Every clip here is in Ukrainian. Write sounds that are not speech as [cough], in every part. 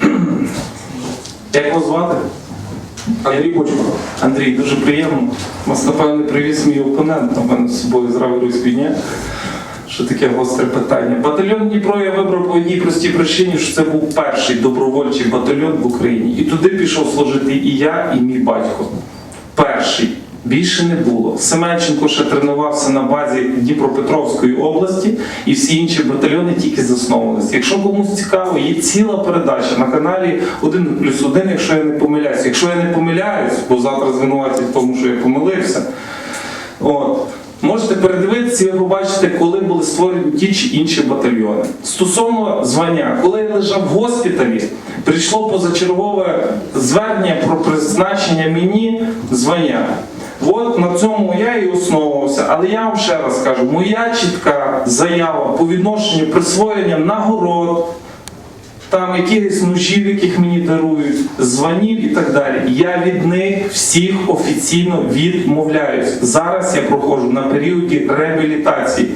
[clears throat] Як вас звати? Андрій Бочко. Андрій, дуже приємно. Вас, напевне, привіз мій опонент, напевно, з собою з Раворуської дня. Що таке гостре питання? Батальйон Дніпро я вибрав по одній простій причині, що це був перший добровольчий батальйон в Україні. І туди пішов служити і я, і мій батько. Перший. Більше не було. Семенченко ще тренувався на базі Дніпропетровської області, і всі інші батальйони тільки засновувалися. Якщо комусь цікаво, є ціла передача на каналі 1 плюс 1, якщо я не помиляюсь. Якщо я не помиляюсь, бо завтра звинуватять в тому, що я помилився. От. Можете передивитися і ви побачите, коли були створені ті чи інші батальйони. Стосовно звання, коли я лежав в госпіталі, прийшло позачергове звернення про призначення мені звання. От на цьому я і основувався. Але я вам ще раз кажу, моя чітка заява по відношенню присвоєння нагород, там якихось ножів, яких мені дарують, званів і так далі. Я від них всіх офіційно відмовляюсь. Зараз я проходжу на періоді реабілітації.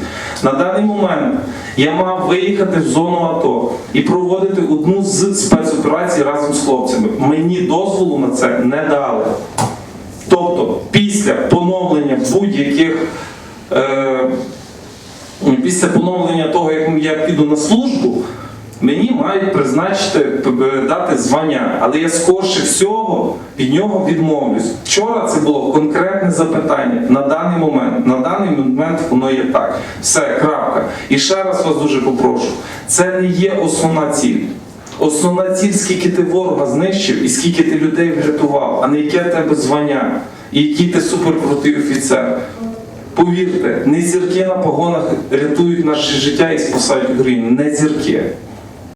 На даний момент я мав виїхати в зону АТО і проводити одну з спецоперацій разом з хлопцями. Мені дозволу на це не дали. Тобто, після поновлення будь-яких. Е, після поновлення того, як я піду на службу, мені мають призначити п- дати звання, але я скорше всього від нього відмовлюсь. Вчора це було конкретне запитання на даний момент. На даний момент воно є так. Все, крапка. І ще раз вас дуже попрошу. Це не є основна ціль. Основна ціль, скільки ти ворога знищив і скільки ти людей врятував, а не яке тебе звання, і який ти суперкрутий офіцер. Повірте, не зірки на погонах рятують наше життя і спасають Україну, не зірки.